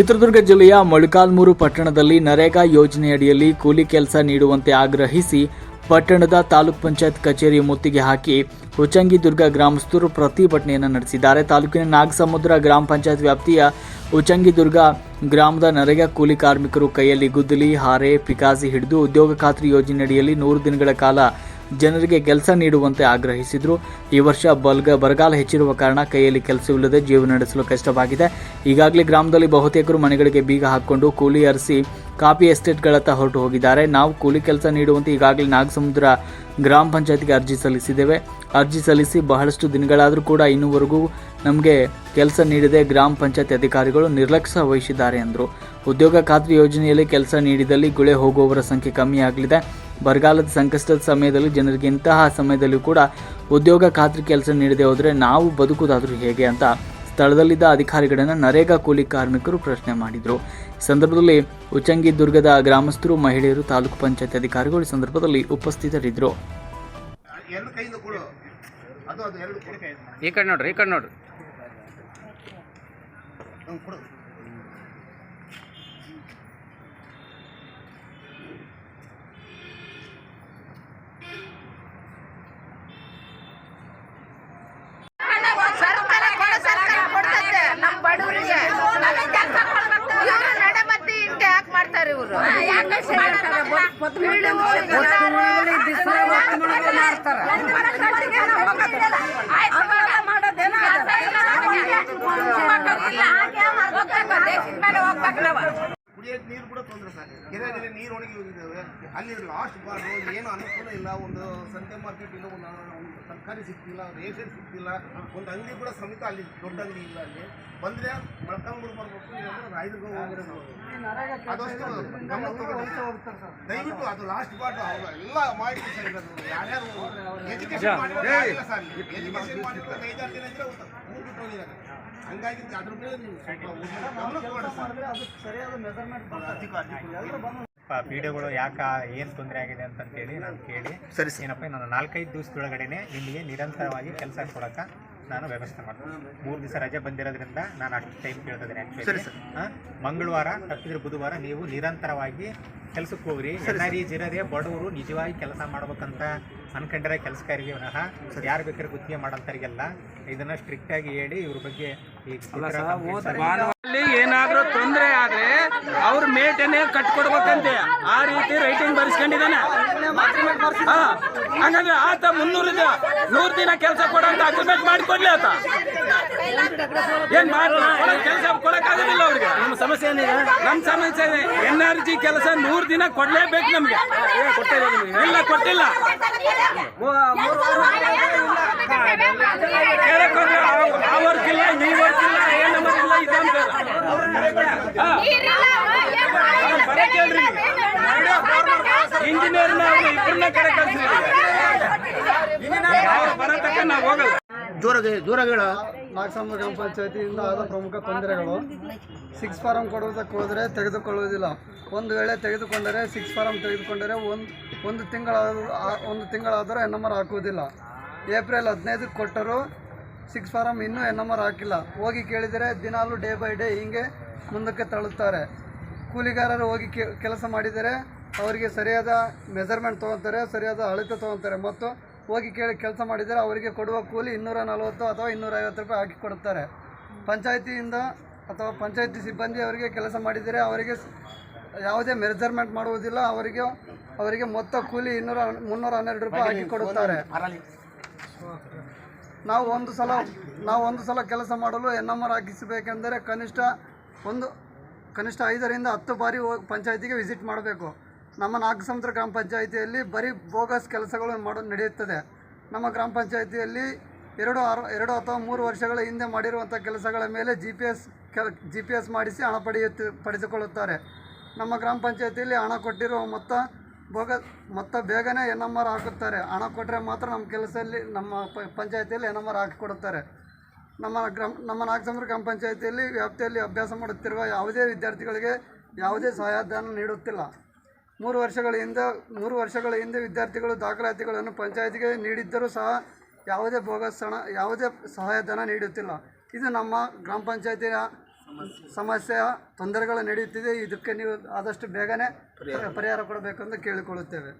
ಚಿತ್ರದುರ್ಗ ಜಿಲ್ಲೆಯ ಮೊಳಕಾಲ್ಮೂರು ಪಟ್ಟಣದಲ್ಲಿ ನರೇಗಾ ಯೋಜನೆಯಡಿಯಲ್ಲಿ ಕೂಲಿ ಕೆಲಸ ನೀಡುವಂತೆ ಆಗ್ರಹಿಸಿ ಪಟ್ಟಣದ ತಾಲೂಕ್ ಪಂಚಾಯತ್ ಕಚೇರಿ ಮುತ್ತಿಗೆ ಹಾಕಿ ಉಚ್ಚಂಗಿದುರ್ಗ ಗ್ರಾಮಸ್ಥರು ಪ್ರತಿಭಟನೆಯನ್ನು ನಡೆಸಿದ್ದಾರೆ. ತಾಲೂಕಿನ ನಾಗಸಮುದ್ರ ಗ್ರಾಮ ಪಂಚಾಯತ್ ವ್ಯಾಪ್ತಿಯ ಉಚ್ಚಂಗಿದುರ್ಗ ಗ್ರಾಮದ ನರೇಗಾ ಕೂಲಿ ಕಾರ್ಮಿಕರು ಕೈಯಲ್ಲಿ ಗುದ್ದಲಿ, ಹಾರೆ, ಪಿಕಾಸಿ ಹಿಡಿದು ಉದ್ಯೋಗ ಖಾತ್ರಿ ಯೋಜನೆಯಡಿಯಲ್ಲಿ ನೂರು ದಿನಗಳ ಕಾಲ ಜನರಿಗೆ ಕೆಲಸ ನೀಡುವಂತೆ ಆಗ್ರಹಿಸಿದ್ರು. ಈ ವರ್ಷ ಬಲ್ಗ ಬರಗಾಲ ಹೆಚ್ಚಿರುವ ಕಾರಣ ಕೈಯಲ್ಲಿ ಕೆಲಸವಿಲ್ಲದೆ ಜೀವನ ನಡೆಸಲು ಕಷ್ಟವಾಗಿದೆ. ಈಗಾಗಲೇ ಗ್ರಾಮದಲ್ಲಿ ಬಹುತೇಕರು ಮನೆಗಳಿಗೆ ಬೀಗ ಹಾಕಿಕೊಂಡು ಕೂಲಿ ಅರಸಿ ಕಾಫಿ ಎಸ್ಟೇಟ್ಗಳತ್ತ ಹೊರಟು ಹೋಗಿದ್ದಾರೆ. ನಾವು ಕೂಲಿ ಕೆಲಸ ನೀಡುವಂತೆ ಈಗಾಗಲೇ ನಾಗಸಮುದ್ರ ಗ್ರಾಮ ಪಂಚಾಯತ್ಗೆ ಅರ್ಜಿ ಸಲ್ಲಿಸಿದ್ದೇವೆ. ಅರ್ಜಿ ಸಲ್ಲಿಸಿ ಬಹಳಷ್ಟು ದಿನಗಳಾದರೂ ಕೂಡ ಇನ್ನುವರೆಗೂ ನಮಗೆ ಕೆಲಸ ನೀಡದೆ ಗ್ರಾಮ ಪಂಚಾಯತ್ ಅಧಿಕಾರಿಗಳು ನಿರ್ಲಕ್ಷ್ಯ ವಹಿಸಿದ್ದಾರೆ ಎಂದರು ಉದ್ಯೋಗ ಖಾತ್ರಿ ಯೋಜನೆಯಲ್ಲಿ ಕೆಲಸ ನೀಡಿದಲ್ಲಿ ಗುಳೆ ಹೋಗುವವರ ಸಂಖ್ಯೆ ಕಮ್ಮಿ ಆಗಲಿದೆ. ಬರಗಾಲದ ಸಂಕಷ್ಟದ ಸಮಯದಲ್ಲಿ ಜನರಿಗೆ ಇಂತಹ ಸಮಯದಲ್ಲೂ ಕೂಡ ಉದ್ಯೋಗ ಖಾತ್ರಿ ಕೆಲಸ ನೀಡದೆ ಹೋದರೆ ನಾವು ಬದುಕುವುದಾದರೂ ಹೇಗೆ ಅಂತ ಸ್ಥಳದಲ್ಲಿದ್ದ ಅಧಿಕಾರಿಗಳನ್ನು ನರೇಗಾ ಕೂಲಿ ಕಾರ್ಮಿಕರು ಪ್ರಶ್ನೆ ಮಾಡಿದರು. ಈ ಸಂದರ್ಭದಲ್ಲಿ ಉಚ್ಚಂಗಿ ದುರ್ಗದ ಗ್ರಾಮಸ್ಥರು ಮಹಿಳೆಯರು ತಾಲೂಕು ಪಂಚಾಯತ್ ಅಧಿಕಾರಿಗಳು ಈ ಸಂದರ್ಭದಲ್ಲಿ ಉಪಸ್ಥಿತರಿದ್ದರು. ಈ ಕಡೆ ನೋಡ್ರಿ ಈ ಕಡೆ ನೋಡ್ರಿ ಹ್ಮ್, ಕೊಡು ಸರ್ಕಾರ ಕೊಡ ಸರ್ಕಾರ ಕೊಡ್ತೈತೆ ನಮ್ಮ ಬಡವರಿಗೆ ಇವ್ರು ನಡಮದ್ದಿ ಹಿಂಗೆ ಯಾಕೆ ಮಾಡ್ತಾರೆ ಇವರು ಕುಡಿಯೋಕೆ ನೀರು ಕೂಡ ತೊಂದರೆ ಸರ್ ಕೆರೆಯಲ್ಲಿ ನೀರು ಒಣಗಿ ಹೋಗಿದ್ದಾವೆ. ಅಲ್ಲಿ ಲಾಸ್ಟ್ ಬಾರ್ ಏನು ಅನುಕೂಲ ಇಲ್ಲ. ಒಂದು ಸಂತೆ ಮಾರ್ಕೆಟ್ ಇಲ್ಲ ಒಂದು ಒಂದು ತರಕಾರಿ ಸಿಗ್ತಿಲ್ಲ ರೇಷನ್ ಸಿಗ್ತಿಲ್ಲ. ಒಂದು ಅಂಗಡಿ ಕೂಡ ಸಮೇತ ಅಲ್ಲಿ ದೊಡ್ಡ ಅಂಗಡಿ ಇಲ್ಲ ಅಲ್ಲಿ. ಬಂದರೆ ಮೊಳಕಾಲ್ಮೂರು ಬರ್ಬೇಕು ಇಲ್ಲಾಂದ್ರೆ ರಾಯದುರ್ಗ ಹೋಗಿರೋದು ಅದಷ್ಟು ಗಮನ. ದಯವಿಟ್ಟು ಅದು ಲಾಸ್ಟ್ ಬಾರ್ಡು ಎಲ್ಲ ಮಾಡಿ ಸರ್ ಇರೋದು ಯಾರ್ಯಾರು ಎಜುಕೇಶನ್ ಮಾಡಿದ್ರೆ ಆಗಿಲ್ಲ ಸರ್. ಎಜುಕೇಶನ್ ಮಾಡಿ ಒಂದು ಐದಾರು ದಿನ ಇದ್ರೆ ಊಟ ಹೋಗಿದ್ದಾರೆ. ಹಂಗಾಗಿ ಅದ್ರ ಮೇಲೆ ನೀವು ಸ್ವಲ್ಪ ವಿಡಿಯೋಗಳು ಯಾಕೆ ಏನು ತೊಂದರೆ ಆಗಿದೆ ಅಂತಂತೇಳಿ ನಾನು ಕೇಳಿ. ಸರಿ ಏನಪ್ಪ ನಾನು ನಾಲ್ಕೈದು ದಿವಸದೊಳಗಡೆನೆ ನಿಮಗೆ ನಿರಂತರವಾಗಿ ಕೆಲಸ ಕೊಡೋಕೆ ನಾನು ವ್ಯವಸ್ಥೆ ಮಾಡ್ತೀನಿ. ಮೂರು ದಿವಸ ರಜೆ ಬಂದಿರೋದ್ರಿಂದ ನಾನು ಅಷ್ಟು ಟೈಮ್ ಕೇಳ್ತಿದ್ದೀನಿ ಆ್ಯಕ್ಚುಲಿ ಮಂಗಳವಾರ ತಪ್ಪಿದ್ರೆ ಬುಧವಾರ ನೀವು ನಿರಂತರವಾಗಿ ಕೆಲಸಕ್ಕೆ ಹೋಗ್ರಿ. ಎನ್ ಆರ್ ಇರದೆ ಬಡವರು ನಿಜವಾಗಿ ಕೆಲಸ ಮಾಡ್ಬೇಕಂತ ಅನ್ಕೊಂಡ್ರೆ ಕೆಲಸಕಾರಿಗೆ ವಿನಃ ಯಾರು ಬೇಕಾದ್ರೆ ಗುತ್ತಿಗೆ ಮಾಡೋಂಥವ್ರಿಗೆಲ್ಲ ಇದನ್ನ ಸ್ಟ್ರಿಕ್ಟ್ ಆಗಿ ಹೇಳಿ ಇವ್ರ ಬಗ್ಗೆ ಏನಾದ್ರೂ ತೊಂದರೆ ಆದ್ರೆ ಅವ್ರ ಮೇಟನೆ ಕಟ್ಕೊಡ್ಬೇಕಂತೆ. ಆ ರೀತಿ ರೈಟಿಂಗ್ ಬರ್ಸ್ಕೊಂಡಿದ್ದಾನೆ. ಹಾ ಹಂಗಂದ್ರೆ ಆತ ಮುನ್ನೂರ ನೂರ್ ನೂರು ದಿನ ಕೆಲಸ ಕೊಡಂತ ಅಗ್ರಿಮೆಂಟ್ ಮಾಡಿಕೊಡ್ಲಿ ಆತ. ಏನ್ ಮಾಡಿ ಕೆಲಸ ಕೊಡಕ್ಕಾಗೋದಿಲ್ಲ ಅವ್ರಿಗೆ. ನಮ್ಮ ಸಮಸ್ಯೆ ಏನಿದೆ ನಮ್ಮ ಸಮಸ್ಯೆ ಎನ್ ಆರ್ ಜಿ ಕೆಲಸ ನೂರು ದಿನ ಕೊಡ್ಲೇಬೇಕು ನಮ್ಗೆ. ಇಲ್ಲ ಕೊಟ್ಟಿಲ್ಲ. ಜೋರಾಗ ಜೋರಾಗ ಆ- ವರ್ಕ್ ಇಲ್ಲ ಈ ವರ್ಕ್ ಇಲ್ಲ ಏನ್ ನಂಬರ್ ಇಲ್ಲ ಇದಂತ ಬರಕ್ ಹೇಳ್ರಿ ಇಂಜಿನಿಯರ್ ಇಬ್ಬರನ್ನ ಕಡೆ ಕಳ್ಸಿ ಅವ್ರು ಬರೋ ತನಕ ನಾವು ಹೋಗಲ್ಲ. ದೂರಗಳ ಹೇಳ. ನಾಗಸಂದ್ರ ಗ್ರಾಮ ಪಂಚಾಯತಿಯಿಂದ ಆದ ಪ್ರಮುಖ ತೊಂದರೆಗಳು. ಸಿಕ್ಸ್ ಫಾರಂ ಕೊಡುವುದಕ್ಕೆ ಹೋದರೆ ತೆಗೆದುಕೊಳ್ಳುವುದಿಲ್ಲ. ಒಂದು ವೇಳೆ ತೆಗೆದುಕೊಂಡರೆ ಸಿಕ್ಸ್ ಫಾರಂ ತೆಗೆದುಕೊಂಡರೆ ಒಂದು ಒಂದು ತಿಂಗಳಾದರೂ ಒಂದು ತಿಂಗಳಾದರೂ ಎನ್ ನಂಬರ್ ಹಾಕುವುದಿಲ್ಲ. ಏಪ್ರಿಲ್ ಹದಿನೈದಕ್ಕೆ ಕೊಟ್ಟರು ಸಿಕ್ಸ್ ಫಾರಂ ಇನ್ನೂ ಎನ್ ನಂಬರ್ ಹಾಕಿಲ್ಲ. ಹೋಗಿ ಕೇಳಿದರೆ ದಿನಾಲು ಡೇ ಬೈ ಡೇ ಹೀಗೆ ಮುಂದಕ್ಕೆ ತಳ್ಳುತ್ತಾರೆ ಕೂಲಿಗಾರರು ಹೋಗಿ ಕೆಲಸ ಮಾಡಿದರೆ ಅವರಿಗೆ ಸರಿಯಾದ ಮೆಜರ್ಮೆಂಟ್ ತೊಗೊತಾರೆ, ಸರಿಯಾದ ಅಳತೆ ತೊಗೊತಾರೆ. ಮತ್ತು ಹೋಗಿ ಕೇಳಿ ಕೆಲಸ ಮಾಡಿದರೆ ಅವರಿಗೆ ಕೊಡುವ ಕೂಲಿ ಇನ್ನೂರ ನಲವತ್ತು ಅಥವಾ ಇನ್ನೂರ ಐವತ್ತು ರೂಪಾಯಿ ಹಾಕಿ ಕೊಡುತ್ತಾರೆ. ಪಂಚಾಯತಿಯಿಂದ ಅಥವಾ ಪಂಚಾಯತಿ ಸಿಬ್ಬಂದಿ ಅವರಿಗೆ ಕೆಲಸ ಮಾಡಿದರೆ ಅವರಿಗೆ ಯಾವುದೇ ಮೆಜರ್ಮೆಂಟ್ ಮಾಡುವುದಿಲ್ಲ, ಅವರಿಗೆ ಅವರಿಗೆ ಮೊತ್ತ ಕೂಲಿ ಇನ್ನೂರ, ಮುನ್ನೂರ ಹನ್ನೆರಡು ರೂಪಾಯಿ ಹಾಕಿ ಕೊಡುತ್ತಾರೆ. ನಾವು ಒಂದು ಸಲ, ನಾವು ಒಂದು ಸಲ ಕೆಲಸ ಮಾಡಲು ಎನ್ ಎಂ ಆರ್ ಹಾಕಿಸಬೇಕೆಂದರೆ ಕನಿಷ್ಠ ಒಂದು, ಕನಿಷ್ಠ ಐದರಿಂದ ಹತ್ತು ಬಾರಿ ಹೋಗಿ ಪಂಚಾಯತಿಗೆ ವಿಸಿಟ್ ಮಾಡಬೇಕು. ನಮ್ಮ ನಾಗಸಮುದ್ರ ಗ್ರಾಮ ಪಂಚಾಯಿತಿಯಲ್ಲಿ ಬರೀ ಬೋಗಸ್ ಕೆಲಸಗಳು ಮಾಡೋ, ನಡೆಯುತ್ತದೆ. ನಮ್ಮ ಗ್ರಾಮ ಪಂಚಾಯಿತಿಯಲ್ಲಿ ಎರಡು ಆರು, ಎರಡು ಅಥವಾ ಮೂರು ವರ್ಷಗಳ ಹಿಂದೆ ಮಾಡಿರುವಂಥ ಕೆಲಸಗಳ ಮೇಲೆ ಜಿ ಪಿ ಎಸ್ ಕೆಲ ಜಿ ಪಿ ಎಸ್ ಮಾಡಿಸಿ ಹಣ ಪಡೆಯುತ್ತ, ಪಡೆದುಕೊಳ್ಳುತ್ತಾರೆ. ನಮ್ಮ ಗ್ರಾಮ ಪಂಚಾಯಿತಿಯಲ್ಲಿ ಹಣ ಕೊಟ್ಟಿರುವ ಮೊತ್ತ ಬೋಗ, ಮೊತ್ತ ಬೇಗನೆ ಎನ್ ಎಂ ಆರ್ ಹಾಕುತ್ತಾರೆ. ಹಣ ಕೊಟ್ಟರೆ ಮಾತ್ರ ನಮ್ಮ ಕೆಲಸದಲ್ಲಿ, ನಮ್ಮ ಪ- ಪಂಚಾಯಿತಿಯಲ್ಲಿ ಎನ್ ಎಂ ಆರ್ ಹಾಕಿಕೊಡುತ್ತಾರೆ. ನಮ್ಮ ಗ್ರಾಮ, ನಮ್ಮ ನಾಗಸಂದ್ರ ಗ್ರಾಮ ಪಂಚಾಯಿತಿಯಲ್ಲಿ ವ್ಯಾಪ್ತಿಯಲ್ಲಿ ಅಭ್ಯಾಸ ಮಾಡುತ್ತಿರುವ ಯಾವುದೇ ವಿದ್ಯಾರ್ಥಿಗಳಿಗೆ ಯಾವುದೇ ಸಹಾಯಧನ ನೀಡುತ್ತಿಲ್ಲ. ಮೂರು ವರ್ಷಗಳ ಹಿಂದೆ ಮೂರು ವರ್ಷಗಳ ಹಿಂದೆ ವಿದ್ಯಾರ್ಥಿಗಳು ದಾಖಲಾತಿಗಳನ್ನು ಪಂಚಾಯತಿಗೆ ನೀಡಿದ್ದರೂ ಸಹ ಯಾವುದೇ ಬೋಗಸ್ ಹಣ ಯಾವುದೇ ಸಹಾಯಧನ ನೀಡುತ್ತಿಲ್ಲ. ಇದು ನಮ್ಮ ಗ್ರಾಮ ಪಂಚಾಯತಿಯ ಸಮಸ್ಯೆಯ ತೊಂದರೆಗಳು ನಡೆಯುತ್ತಿದೆ. ಇದಕ್ಕೆ ನೀವು ಆದಷ್ಟು ಬೇಗನೆ ಪರಿಹಾರ ಕೊಡಬೇಕೆಂದು ಕೇಳಿಕೊಳ್ಳುತ್ತೇವೆ.